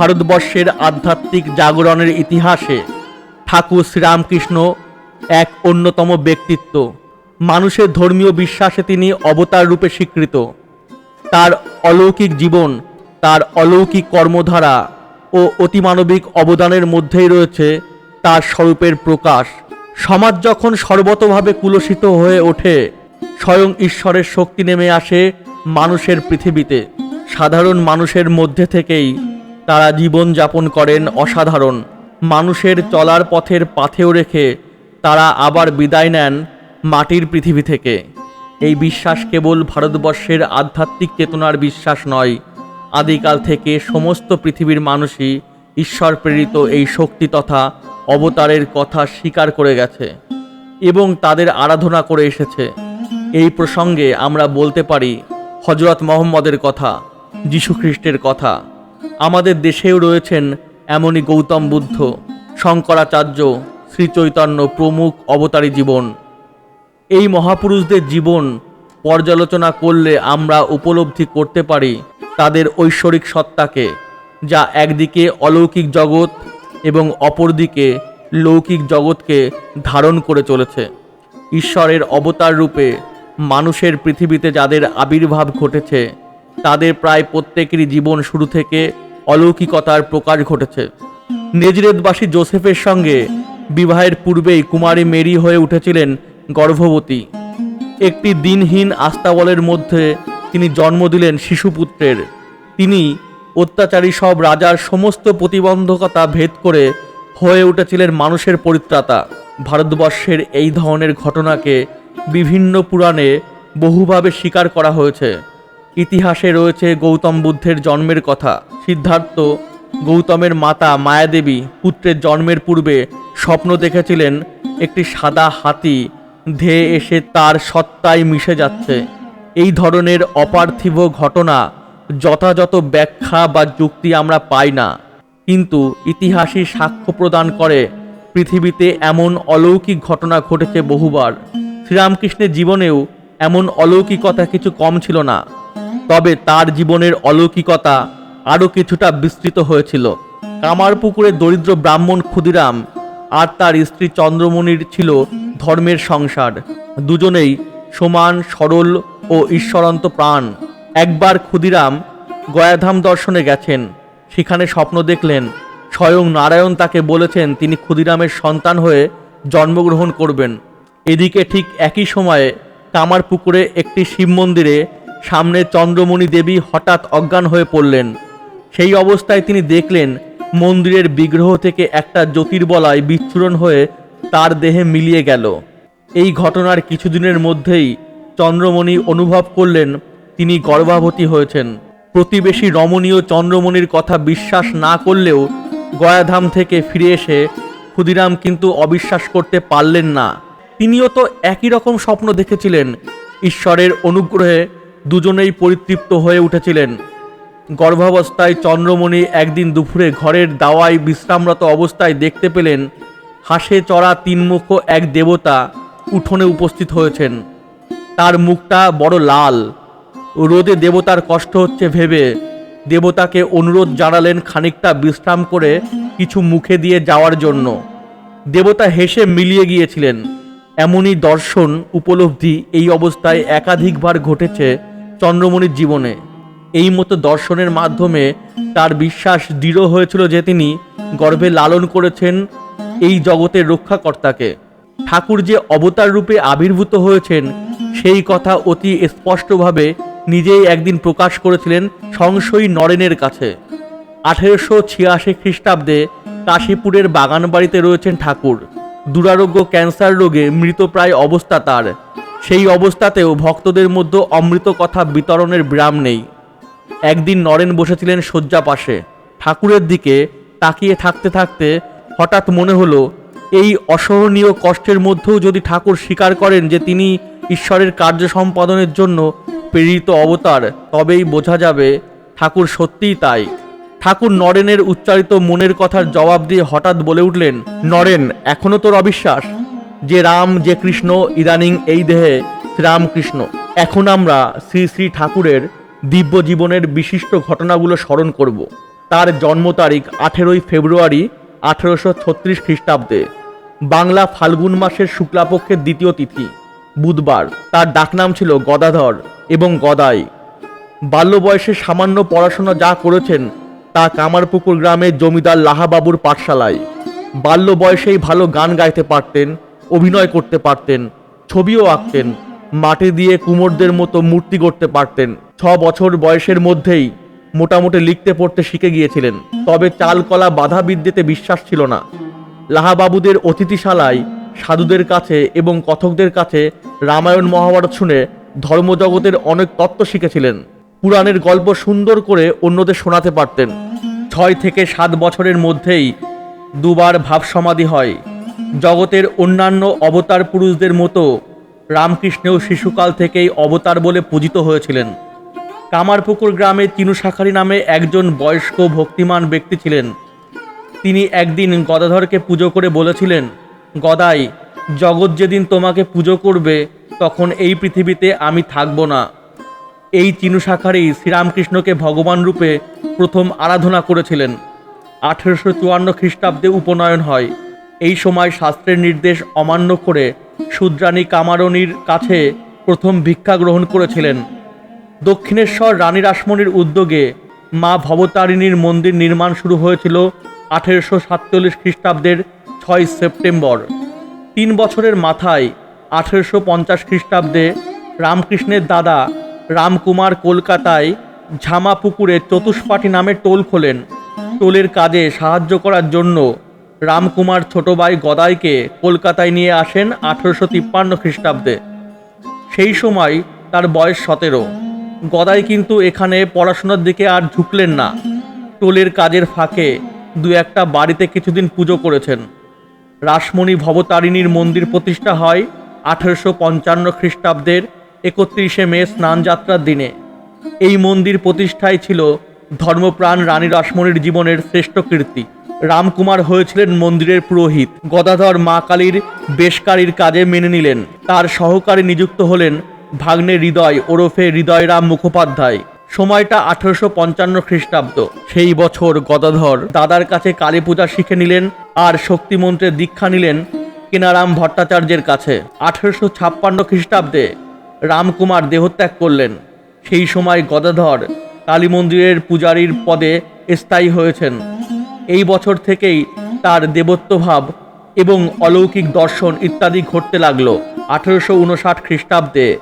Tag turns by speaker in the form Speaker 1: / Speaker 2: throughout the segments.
Speaker 1: ভারতবর্ষের আধ্যাত্মিক জাগরণের ইতিহাসে ঠাকুর শ্রীরামকৃষ্ণ এক অন্যতম ব্যক্তিত্ব। মানুষের ধর্মীয় বিশ্বাসে তিনি অবতার রূপে স্বীকৃত। তার অলৌকিক জীবন, তার অলৌকিক কর্মধারা ও অতিমানবিক অবদানের মধ্যেই রয়েছে তার স্বরূপের প্রকাশ। সমাজ যখন সর্বতভাবে কুলসিত হয়ে ওঠে, স্বয়ং ঈশ্বরের শক্তি নেমে আসে মানুষের পৃথিবীতে। সাধারণ মানুষের মধ্যে থেকেই তারা জীবন যাপন করেন অসাধারণ। মানুষের চলার পথের পাথেও রেখে তারা আবার বিদায় নেন মাটির পৃথিবী থেকে। এই বিশ্বাস কেবল ভারতবর্ষের আধ্যাত্মিক চেতনার বিশ্বাস নয়। আদিকাল থেকে সমস্ত পৃথিবীর মানুষই ঈশ্বর প্রেরিত এই শক্তি তথা অবতারের কথা স্বীকার করে গেছে এবং তাদের আরাধনা করে এসেছে। এই প্রসঙ্গে আমরা বলতে পারি হজরত মোহাম্মদের কথা যীশুখ্রিস্টের কথা। আমাদের দেশেও রয়েছেন এমনই গৌতম বুদ্ধ, শঙ্করাচার্য, শ্রীচৈতন্য প্রমুখ অবতারী জীবন। এই মহাপুরুষদের জীবন পর্যালোচনা করলে আমরা উপলব্ধি করতে পারি তাদের ঐশ্বরিক সত্তাকে, যা একদিকে অলৌকিক জগৎ এবং অপরদিকে লৌকিক জগৎকে ধারণ করে চলেছে। ঈশ্বরের অবতার রূপে মানুষের পৃথিবীতে যাদের আবির্ভাব ঘটেছে তাদের প্রায় প্রত্যেকেরই জীবন শুরু থেকে অলৌকিকতার প্রকাশ ঘটেছে। নেজরেদবাসী জোসেফের সঙ্গে বিবাহের পূর্বেই কুমারী মেরি হয়ে উঠেছিলেন গর্ভবতী। একটি দিনহীন আস্তাবলের মধ্যে তিনি জন্ম দিলেন শিশুপুত্রের। তিনি অত্যাচারী সব রাজার সমস্ত প্রতিবন্ধকতা ভেদ করে হয়ে উঠেছিলেন মানুষের পরিত্রাতা। ভারতবর্ষের এই ধরনের ঘটনাকে বিভিন্ন পুরাণে বহুভাবে স্বীকার করা হয়েছে। ইতিহাসে রয়েছে গৌতম বুদ্ধের জন্মের কথা। সিদ্ধার্থ গৌতমের মাতা মায়াদেবী পুত্রের জন্মের পূর্বে স্বপ্ন দেখেছিলেন একটি সাদা হাতি ধেয়ে এসে তার সত্তায় মিশে যাচ্ছে। এই ধরনের অপার্থিব ঘটনা যথাযথ ব্যাখ্যা বা যুক্তি আমরা পাই না। কিন্তু ইতিহাসই সাক্ষ্য প্রদান করে পৃথিবীতে এমন অলৌকিক ঘটনা ঘটেছে বহুবার। শ্রীরামকৃষ্ণের জীবনেও এমন অলৌকিকতা কিছু কম ছিল না। তবে তার জীবনের অলৌকিকতা আরও কিছুটা বিস্তৃত হয়েছিল। কামারপুকুরের দরিদ্র ব্রাহ্মণ ক্ষুদিরাম আর তার স্ত্রী চন্দ্রমণির ছিল ধর্মের সংসার। দুজনেই সমান, সরল ও ঈশ্বরন্ত প্রাণ। একবার ক্ষুদিরাম গয়াধাম দর্শনে গেছেন। সেখানে স্বপ্ন দেখলেন, স্বয়ং নারায়ণ তাকে বলেছেন তিনি ক্ষুদিরামের সন্তান হয়ে জন্মগ্রহণ করবেন। এদিকে ঠিক একই সময়ে কামারপুকুরে একটি শিব মন্দিরে সামনে চন্দ্রমণি দেবী হঠাৎ অজ্ঞান হয়ে পড়লেন। সেই অবস্থায় তিনি দেখলেন, মন্দিরের বিগ্রহ থেকে একটা জ্যোতির্বলয় বিচ্ছুরণ হয়ে তার দেহে মিলিয়ে গেল। এই ঘটনার কিছুদিনের মধ্যেই চন্দ্রমণি অনুভব করলেন, তিনি গর্ভাবতী হয়েছেন। প্রতিবেশী রমণীয় চন্দ্রমণির কথা বিশ্বাস না করলেও গয়াধাম থেকে ফিরে এসে ক্ষুদিরাম কিন্তু অবিশ্বাস করতে পারলেন না। তিনিও তো একই রকম স্বপ্ন দেখেছিলেন, ঈশ্বরের অনুগ্রহে দুজনেই পরিতৃপ্ত হয়ে উঠেছিলেন। গর্ভাবস্থায় চন্দ্রমণি একদিন দুপুরে ঘরের দাওয়ায় বিশ্রামরত অবস্থায় দেখতে পেলেন, হাসে চড়া তিনমুখ এক দেবতা উঠোনে উপস্থিত হয়েছেন। তার মুখটা বড় লাল। রোদে দেবতার কষ্ট হচ্ছে ভেবে দেবতাকে অনুরোধ জানালেন খানিকটা বিশ্রাম করে কিছু মুখে দিয়ে যাওয়ার জন্য। দেবতা হেসে মিলিয়ে গিয়েছিলেন, এমনই দর্শন, উপলব্ধি এই অবস্থায় একাধিকবার ঘটেছে চন্দ্রমণির জীবনে। এই মতো দর্শনের মাধ্যমে তার বিশ্বাস দৃঢ় হয়েছিল যে তিনি গর্ভে লালন করেছেন এই জগতের রক্ষাকর্তাকে। ঠাকুর যে অবতার রূপে আবির্ভূত হয়েছেন, সেই কথা অতি স্পষ্টভাবে নিজেই একদিন প্রকাশ করেছিলেন সংশয়ী নরেনের কাছে। আঠেরোশো ছিয়াশি খ্রিস্টাব্দে কাশীপুরের বাগান বাড়িতে রয়েছেন ঠাকুর। দুরারোগ্য ক্যান্সার রোগে মৃতপ্রায় অবস্থা তার। সেই অবস্থাতেও ভক্তদের মধ্যে অমৃত কথা বিতরণের বিরাম নেই। একদিন নরেন বসেছিলেন শয্যা পাশে। ঠাকুরের দিকে তাকিয়ে থাকতে থাকতে হঠাৎ মনে হলো, এই অসহনীয় কষ্টের মধ্যেও যদি ঠাকুর স্বীকার করেন যে তিনি ঈশ্বরের কার্য সম্পাদনের জন্য প্রেরিত অবতার, তবেই বোঝা যাবে ঠাকুর সত্যিই তাই। ঠাকুর নরেনের উচ্চারিত মনের কথার জবাব দিয়ে হঠাৎ বলে উঠলেন, নরেন, এখনও তোর অবিশ্বাস? যে রাম, যে কৃষ্ণ, ইদানিং এই দেহে শ্রীরামকৃষ্ণ। এখন আমরা শ্রী শ্রী ঠাকুরের দিব্য জীবনের বিশিষ্ট ঘটনাগুলো স্মরণ করব। তার জন্ম তারিখ আঠেরোই ফেব্রুয়ারি আঠেরোশো ছত্রিশ খ্রিস্টাব্দে। বাংলা ফাল্গুন মাসের শুক্লাপক্ষের দ্বিতীয় তিথি, বুধবার। তার ডাকনাম ছিল গদাধর এবং গদাই। বাল্য বয়সে সামান্য পড়াশোনা যা করেছেন, তা কামারপুকুর গ্রামের জমিদার লাহাবাবুর পাঠশালায়। বাল্য বয়সেই ভালো গান গাইতে পারতেন অভিনয় করতে পারতেন, ছবিও আঁকতেন, মাটি দিয়ে কুমোরদের মতো মূর্তি করতে পারতেন। ছ বছর বয়সের মধ্যেই মোটামুটি লিখতে পড়তে শিখে গিয়েছিলেন, তবে চালকলা বাধা বিদ্যেতে বিশ্বাস ছিল না। লাহাবাবুদের অতিথিশালায় সাধুদের কাছে এবং কথকদের কাছে রামায়ণ মহাভারত শুনে ধর্মজগতের অনেক তত্ত্ব শিখেছিলেন। পুরাণের গল্প সুন্দর করে অন্যদের শোনাতে পারতেন। ছয় থেকে সাত বছরের মধ্যেই দুবার ভাবসমাধি হয়। জগতের অন্যান্য অবতার পুরুষদের মতো রামকৃষ্ণেও শিশুকাল থেকেই অবতার বলে পূজিত হয়েছিলেন। কামারপুকুর গ্রামে চিনু শাখারি নামে একজন বয়স্ক ভক্তিমান ব্যক্তি ছিলেন। তিনি একদিন গদাধরকে পুজো করে বলেছিলেন, গদাই, জগৎ যেদিন তোমাকে পুজো করবে, তখন এই পৃথিবীতে আমি থাকব না এই চিনু শাখারি শ্রীরামকৃষ্ণকে ভগবান রূপে প্রথম আরাধনা করেছিলেন। আঠেরোশো চুয়ান্ন খ্রিস্টাব্দে উপনয়ন হয়। এই সময় শাস্ত্রের নির্দেশ অমান্য করে শূদ্রাণী কামারণীর কাছে প্রথম ভিক্ষা গ্রহণ করেছিলেন। দক্ষিণেশ্বর রানী রাসমণির উদ্যোগে মা ভবতারিণীর মন্দির নির্মাণ শুরু হয়েছিল আঠেরোশো সাতচল্লিশ খ্রিস্টাব্দের ছয় সেপ্টেম্বর। তিন বছরের মাথায় আঠেরোশো পঞ্চাশ খ্রিস্টাব্দে রামকৃষ্ণের দাদা রামকুমার কলকাতায় ঝামাপুকুরে চতুষ্পাঠী নামে টোল খোলেন। টোলের কাজে সাহায্য করার জন্য রামকুমার ছোট ভাই গদাইকে কলকাতায় নিয়ে আসেন আঠেরোশো তিপ্পান্ন খ্রিস্টাব্দে। সেই সময় তার বয়স সতেরো। গদাই কিন্তু এখানে পড়াশোনার দিকে আর ঝুঁকলেন না। টোলের কাজের ফাঁকে দু একটা বাড়িতে কিছুদিন পুজো করেছেন। রাসমণি ভবতারিণীর মন্দির প্রতিষ্ঠা হয় আঠেরোশো পঞ্চান্ন খ্রিস্টাব্দের একত্রিশে মে স্নানযাত্রার দিনে। এই মন্দির প্রতিষ্ঠায় ছিল ধর্মপ্রাণ রানী রাসমণির জীবনের শ্রেষ্ঠ কীর্তি। রামকুমার হয়েছিলেন মন্দিরের পুরোহিত। গদাধর মা কালীর বেশকারীর কাজে মেনে নিলেন। তার সহকারী নিযুক্ত হলেন ভাগ্নে হৃদয় ওরফে হৃদয়রাম মুখোপাধ্যায়। সময়টা আঠেরোশো পঞ্চান্ন খ্রিস্টাব্দ। সেই বছর গদাধর দাদার কাছে কালী পূজা শিখে নিলেন আর শক্তিমন্ত্রের দীক্ষা নিলেন কেনারাম ভট্টাচার্যের কাছে। আঠেরোশো ছাপ্পান্ন খ্রিস্টাব্দে রামকুমার দেহত্যাগ করলেন। সেই সময় গদাধর কালী মন্দিরের পূজারীর পদে স্থায়ী হয়েছেন। এই বছর থেকেই তার দেবত্বভাব এবং অলৌকিক দর্শন ইত্যাদি ঘটতে লাগল আঠেরোশো উনষাট খ্রিস্টাব্দে।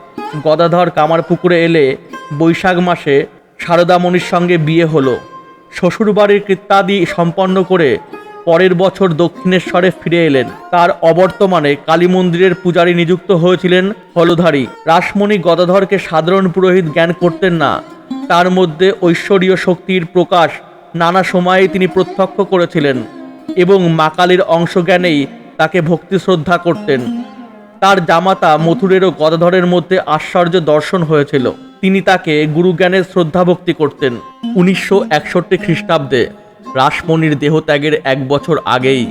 Speaker 1: গদাধর কামারপুকুরে এলে বৈশাখ মাসে সারদামণির সঙ্গে বিয়ে হলো। শ্বশুরবাড়ির কৃত্যাদি সম্পন্ন করে পরের বছর দক্ষিণেশ্বরে ফিরে এলেন। তার অবর্তমানে কালী মন্দিরের পূজারী নিযুক্ত হয়েছিলেন হলধারী। রাসমণি গদাধরকে সাধারণ পুরোহিত জ্ঞান করতেন না। তার মধ্যে ঐশ্বরীয় শক্তির প্রকাশ নানা সময়ে তিনি প্রত্যক্ষ করেছিলেন এবং মা কালীর অংশজ্ঞানেই তাকে ভক্তি শ্রদ্ধা করতেন। তার জামাতা মথুরেরও গদাধরের মধ্যে আশ্চর্য দর্শন হয়েছিল। তিনি তাকে গুরুজ্ঞানের শ্রদ্ধা ভক্তি করতেন উনিশশো একষট্টি খ্রিস্টাব্দে রাসমণির দেহত্যাগের এক বছর আগেই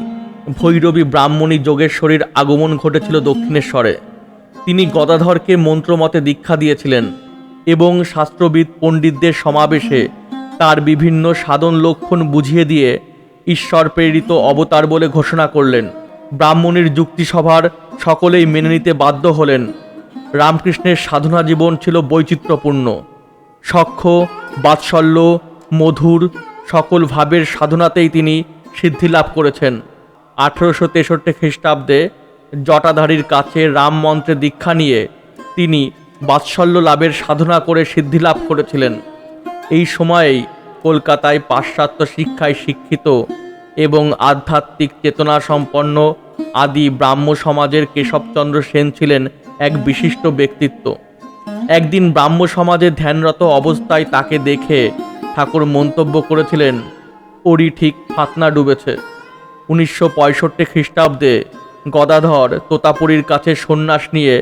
Speaker 1: ভৈরবী ব্রাহ্মণী যোগেশ্বরীর আগমন ঘটেছিল দক্ষিণেশ্বরে। তিনি গদাধরকে মন্ত্রমতে দীক্ষা দিয়েছিলেন এবং শাস্ত্রবিদ পণ্ডিতদের সমাবেশে তার বিভিন্ন সাধন লক্ষণ বুঝিয়ে দিয়ে ঈশ্বর প্রেরিত অবতার বলে ঘোষণা করলেন। ব্রাহ্মণীর যুক্তিসভার সকলেই মেনে নিতে বাধ্য হলেন। রামকৃষ্ণের সাধনা জীবন ছিল বৈচিত্র্যপূর্ণ। সখ্য, বাৎসল্য, মধুর সকল ভাবের সাধনাতেই তিনি সিদ্ধি লাভ করেছেন। আঠেরোশো তেষট্টি খ্রিস্টাব্দে জটাধারীর কাছে রাম মন্ত্রে দীক্ষা নিয়ে তিনি বাৎসল্য লাভের সাধনা করে সিদ্ধি লাভ করেছিলেন। এই সময়েই কলকাতায় পাশ্চাত্য শিক্ষায় শিক্ষিত এবং আধ্যাত্মিক চেতনা সম্পন্ন আদি ব্রাহ্ম সমাজের কেশবচন্দ্র সেন ছিলেন এক বিশিষ্ট ব্যক্তিত্ব। একদিন ব্রাহ্ম সমাজে ধ্যানরত অবস্থায় তাকে দেখে ঠাকুর মন্তব্য করেছিলেন, ওরই ঠিক ফাতনা ডুবেছে। উনিশশো পঁয়ষট্টি খ্রিস্টাব্দে গদাধর তোতাপুরীর কাছে সন্ন্যাস নিয়ে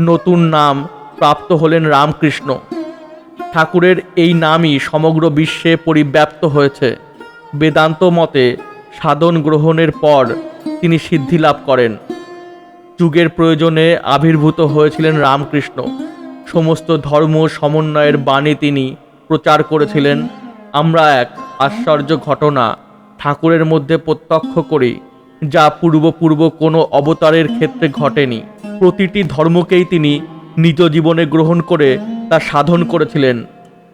Speaker 1: নতুন নাম প্রাপ্ত হলেন রামকৃষ্ণ। ঠাকুরের এই নামই সমগ্র বিশ্বে পরিব্যাপ্ত হয়েছে। বেদান্ত মতে সাধন গ্রহণের পর তিনি সিদ্ধি লাভ করেন। যুগের প্রয়োজনে আবির্ভূত হয়েছিলেন রামকৃষ্ণ। সমস্ত ধর্ম সমন্বয়ের বাণী তিনি প্রচার করেছিলেন। আমরা এক আশ্চর্য ঘটনা ঠাকুরের মধ্যে প্রত্যক্ষ করি, যা পূর্ব পূর্ব কোনো অবতারের ক্ষেত্রে ঘটেনি। প্রতিটি ধর্মকেই তিনি নিজ জীবনে গ্রহণ করে তা সাধন করেছিলেন।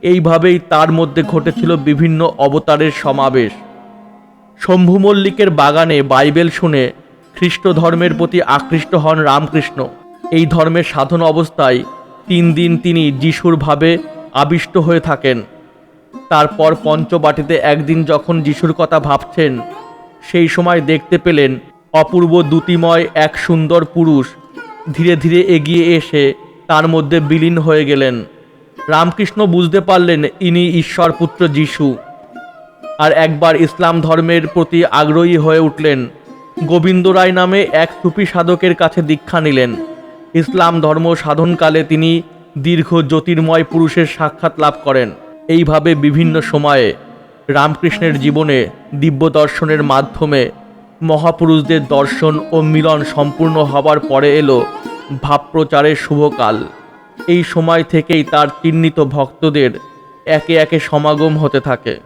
Speaker 1: এইভাবেই তার মধ্যে ঘটেছিল বিভিন্ন অবতারের সমাবেশ। শম্ভু মল্লিকের বাগানে বাইবেল শুনে খ্রিস্ট ধর্মের প্রতি আকৃষ্ট হন রামকৃষ্ণ। এই ধর্মের সাধন অবস্থায় তিন দিন তিনি যিশুর ভাবে আবিষ্ট হয়ে থাকেন। তারপর পঞ্চবাটিতে একদিন যখন যিশুর কথা ভাবছেন, সেই সময় দেখতে পেলেন অপূর্ব দ্যুতিময় এক সুন্দর পুরুষ ধীরে ধীরে এগিয়ে এসে তার মধ্যে বিলীন হয়ে গেলেন। রামকৃষ্ণ বুঝতে পারলেন ইনি ঈশ্বরপুত্র যিশু। আর একবার ইসলাম ধর্মের প্রতি আগ্রহী হয়ে উঠলেন। গোবিন্দ রায় নামে এক সুফি সাধকের কাছে দীক্ষা নিলেন। ইসলাম ধর্ম সাধনকালে তিনি দীর্ঘ জ্যোতির্ময় পুরুষের সাক্ষাৎ লাভ করেন। এইভাবে বিভিন্ন সময়ে রামকৃষ্ণের জীবনে দিব্য দর্শনের মাধ্যমে মহাপুরুষদের দর্শন ও মিলন সম্পূর্ণ হবার পরে এলো ভাবপ্রচারের শুভকাল। এই সময় থেকেই তার চিহ্নিত ভক্তদের একে একে সমাগম হতে থাকে।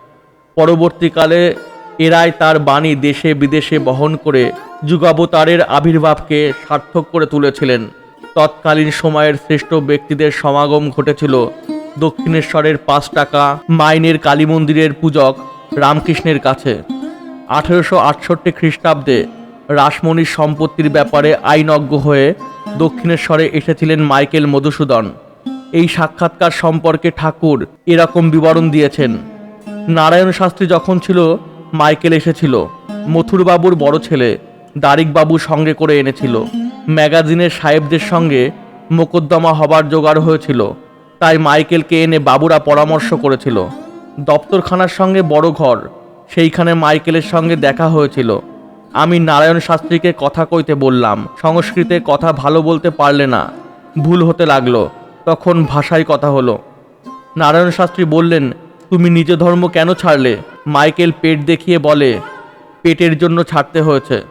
Speaker 1: পরবর্তীকালে এরাই তার বাণী দেশে বিদেশে বহন করে যুগাবতারের আবির্ভাবকে সার্থক করে তুলেছিলেন। তৎকালীন সময়ের শ্রেষ্ঠ ব্যক্তিদের সমাগম ঘটেছিল দক্ষিণেশ্বরের পাঁচ টাকা মাইনের কালী মন্দিরের পূজক রামকৃষ্ণের কাছে। আঠেরোশো আটষট্টি খ্রিস্টাব্দে রাসমণির সম্পত্তির ব্যাপারে আইনজ্ঞ হয়ে দক্ষিণেশ্বরে এসেছিলেন মাইকেল মধুসূদন। এই সাক্ষাৎকার সম্পর্কে ঠাকুর এরকম বিবরণ দিয়েছেন। নারায়ণ শাস্ত্রী যখন ছিল, মাইকেল এসেছিল। মথুরবাবুর বড় ছেলে, দারিকবাবু সঙ্গে করে এনেছিল। ম্যাগাজিনের সাহেবদের সঙ্গে মোকদ্দমা হবার জোগাড় হয়েছিল। তাই মাইকেলকে এনে বাবুরা পরামর্শ করেছিল। দপ্তরখানার সঙ্গে বড় ঘর, সেইখানে মাইকেলের সঙ্গে দেখা হয়েছিল। আমি নারায়ণ শাস্ত্রীকে কথা কইতে বললাম। সংস্কৃতে কথা ভালো বলতে পারলে না। ভুল হতে লাগল। তখন ভাষায় কথা হলো। নারায়ণ শাস্ত্রী বললেন, তুমি নিজ ধর্ম কেন ছাড়লে? মাইকেল পেট দেখিয়ে বলে, পেটের জন্য ছাড়তে হয়েছে।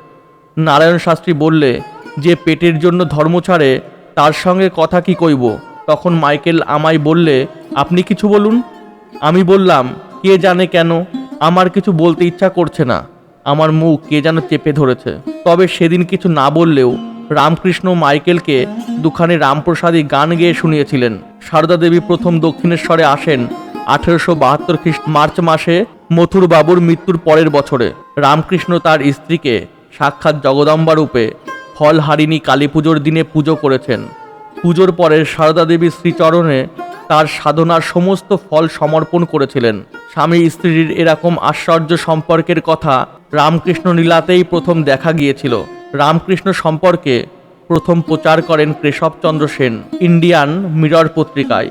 Speaker 1: নারায়ণ শাস্ত্রী বললে, যে পেটের জন্য ধর্ম ছাড়ে, তার সঙ্গে কথা কি কইব? তখন মাইকেল আমায় বললে, আপনি কিছু বলুন? আমি বললাম, কে জানে কেন? আমার কিছু বলতে ইচ্ছা করছে না। আমার মুখ কে যেন চেপে ধরেছে। তবে সেদিন কিছু না বললেও রামকৃষ্ণ মাইকেলকে দুখানে রামপ্রসাদী গান গেয়ে শুনিয়েছিলেন। সারদা দেবী প্রথম দক্ষিণেশ্বরে আসেন আঠেরোশো বাহাত্তর খ্রিস্ট মার্চ মাসে মথুর বাবুর মৃত্যুর পরের বছরে। রামকৃষ্ণ তার স্ত্রীকে সাক্ষাৎ জগদম্বা রূপে ফলহারিণী কালী পুজোর দিনে পুজো করেছেন। পুজোর পরে সারদা দেবীর শ্রীচরণে তার সাধনার সমস্ত ফল সমর্পণ করেছিলেন। স্বামী স্ত্রীর এরকম আশ্চর্য সম্পর্কের কথা রামকৃষ্ণ লীলাতেই প্রথম দেখা গিয়েছিল। রামকৃষ্ণ সম্পর্কে প্রথম প্রচার করেন কেশবচন্দ্র সেন, ইন্ডিয়ান মিরর পত্রিকায়।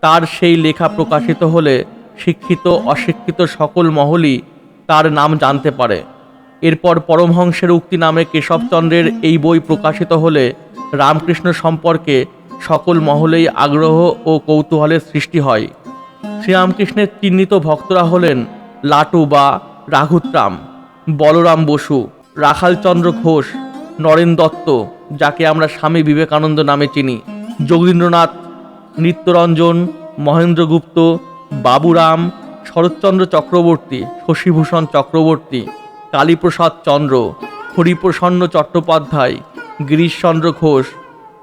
Speaker 1: তার সেই লেখা প্রকাশিত হলে শিক্ষিত, অশিক্ষিত সকল মহলই তার নাম জানতে পারে। এরপর পরমহংসের উক্তি নামে কেশবচন্দ্রের এই বই প্রকাশিত হলে রামকৃষ্ণ সম্পর্কে সকল মহলেই আগ্রহ ও কৌতূহলের সৃষ্টি হয়। শ্রীরামকৃষ্ণের চিহ্নিত ভক্তরা হলেন লাটু বা রাঘুত্রাম। বলরাম বসু রাখালচন্দ্র ঘোষ, নরেন দত্ত, যাকে আমরা স্বামী বিবেকানন্দ নামে চিনি, যোগীন্দ্রনাথ, নিত্যরঞ্জন মহেন্দ্রগুপ্ত বাবুরাম, শরৎচন্দ্র চক্রবর্তী, শশীভূষণ চক্রবর্তী, কালীপ্রসাদ চন্দ্র, হরিপ্রসন্ন চট্টোপাধ্যায়, গিরিশচন্দ্র ঘোষ,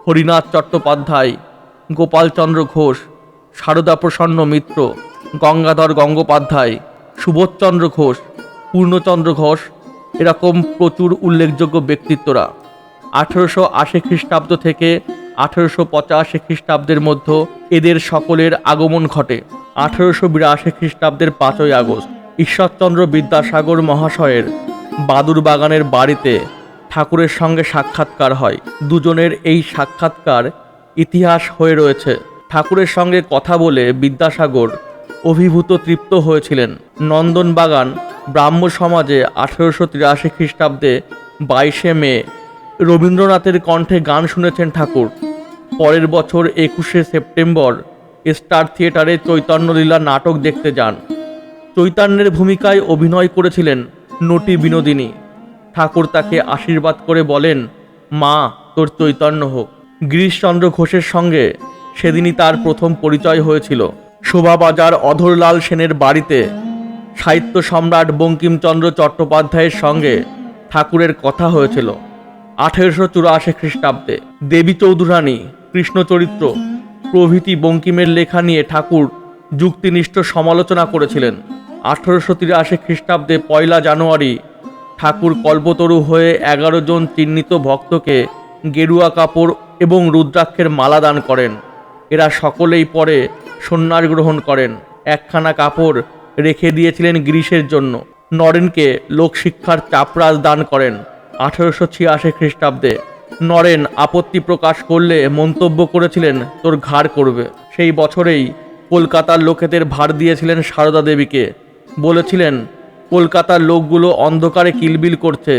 Speaker 1: হরিনাথ চট্টোপাধ্যায়, গোপালচন্দ্র ঘোষ সারদা প্রসন্ন মিত্র, গঙ্গাধর গঙ্গোপাধ্যায়, সুবোধচন্দ্র ঘোষ পূর্ণচন্দ্র ঘোষ, এরকম প্রচুর উল্লেখযোগ্য ব্যক্তিত্বরা। আঠেরোশো আশি খ্রিস্টাব্দ থেকে আঠেরোশো পঁচাশি খ্রিস্টাব্দের মধ্যে এদের সকলের আগমন ঘটে। আঠেরোশো বিরাশি খ্রিস্টাব্দের পাঁচই আগস্ট, ঈশ্বরচন্দ্র বিদ্যাসাগর মহাশয়ের বাদুর বাগানের বাড়িতে ঠাকুরের সঙ্গে সাক্ষাৎকার হয়। দুজনের এই সাক্ষাৎকার ইতিহাস হয়ে রয়েছে। ঠাকুরের সঙ্গে কথা বলে বিদ্যাসাগর অভিভূত তৃপ্ত হয়েছিলেন। নন্দনবাগান ব্রাহ্ম সমাজে আঠেরোশো তিরাশি খ্রিস্টাব্দে বাইশে মে রবীন্দ্রনাথের কণ্ঠে গান শুনেছেন ঠাকুর। পরের বছর একুশে সেপ্টেম্বর স্টার থিয়েটারে চৈতন্যলীলা নাটক দেখতে যান। চৈতন্যের ভূমিকায় অভিনয় করেছিলেন নটি বিনোদিনী। ঠাকুর তাকে আশীর্বাদ করে বলেন, মা, তোর চৈতন্য হোক। গিরিশচন্দ্র ঘোষের সঙ্গে সেদিনই তার প্রথম পরিচয় হয়েছিল। শোভাবাজার অধরলাল সেনের বাড়িতে সাহিত্য সম্রাট বঙ্কিমচন্দ্র চট্টোপাধ্যায়ের সঙ্গে ঠাকুরের কথা হয়েছিল। আঠেরোশো চুরাশি খ্রিস্টাব্দে দেবী চৌধুরানী কৃষ্ণচরিত্র প্রভৃতি বঙ্কিমের লেখা নিয়ে ঠাকুর যুক্তিনিষ্ঠ সমালোচনা করেছিলেন। আঠেরোশো তিরাশি খ্রিস্টাব্দে পয়লা জানুয়ারি ঠাকুর কল্পতরু হয়ে এগারো জন চিহ্নিত ভক্তকে গেরুয়া কাপড় এবং রুদ্রাক্ষের মালা দান করেন। এরা সকলেই পরে সন্ন্যাস গ্রহণ করেন। একখানা কাপড় রেখে দিয়েছিলেন গ্রীষের জন্য। নরেনকে লোকশিক্ষার চাপরাজ দান করেন আঠেরোশো ছিয়াশি খ্রিস্টাব্দে। নরেন আপত্তি প্রকাশ করলে মন্তব্য করেছিলেন, তোর ঘাড় করবে। সেই বছরেই কলকাতার লোকেদের ভার দিয়েছিলেন সারদা দেবীকে। বলেছিলেন, কলকাতার লোকগুলো অন্ধকারে কিলবিল করছে।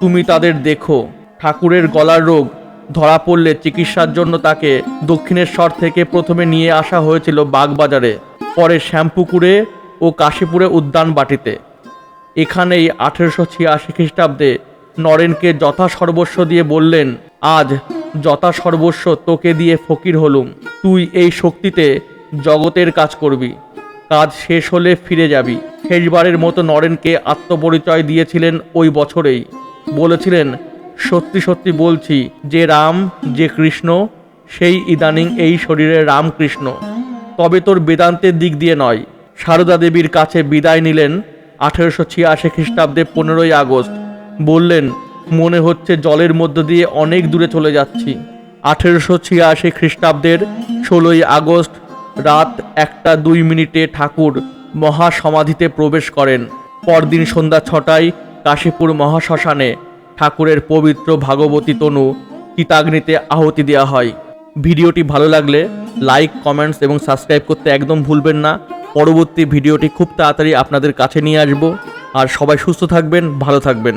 Speaker 1: তুমি তাদের দেখো। ঠাকুরের গলার রোগ ধরা পড়লে চিকিৎসার জন্য তাকে দক্ষিণেশ্বর থেকে প্রথমে নিয়ে আসা হয়েছিল বাগবাজারে, পরে শ্যামপুকুরে ও কাশীপুরে উদ্যান বাটিতে। এখানেই আঠেরোশো ছিয়াশি খ্রিস্টাব্দে নরেনকে যথা সর্বস্ব দিয়ে বললেন, আজ যথা সর্বস্ব তোকে দিয়ে ফকির হলুম। তুই এই শক্তিতে জগতের কাজ করবি। কাজ শেষ হলে ফিরে যাবি। শেষবারের মতো নরেনকে আত্মপরিচয় দিয়েছিলেন ওই বছরেই। বলেছিলেন সত্যি সত্যি বলছি, যে রাম, যে কৃষ্ণ, সেই ইদানিং এই শরীরে রামকৃষ্ণ। তবে তোর বেদান্তের দিক দিয়ে নয়। সারদা দেবীর কাছে বিদায় নিলেন আঠেরোশো ছিয়াশি খ্রিস্টাব্দে পনেরোই আগস্ট। বললেন, মনে হচ্ছে জলের মধ্য দিয়ে অনেক দূরে চলে যাচ্ছি। আঠেরোশো ছিয়াশি খ্রিস্টাব্দের ষোলোই আগস্ট রাত একটা দুই মিনিটে ঠাকুর মহাসমাধিতে প্রবেশ করেন। পরদিন সন্ধ্যা ছটায় কাশীপুর মহাশ্মশানে ঠাকুরের পবিত্র ভাগবতী তনু চিতাগ্নিতে আহতি দেওয়া হয়। ভিডিওটি ভালো লাগলে লাইক কমেন্টস এবং সাবস্ক্রাইব করতে একদম ভুলবেন না। পরবর্তী ভিডিওটি খুব তাড়াতাড়ি আপনাদের কাছে নিয়ে আসব। আর সবাই সুস্থ থাকবেন, ভালো থাকবেন।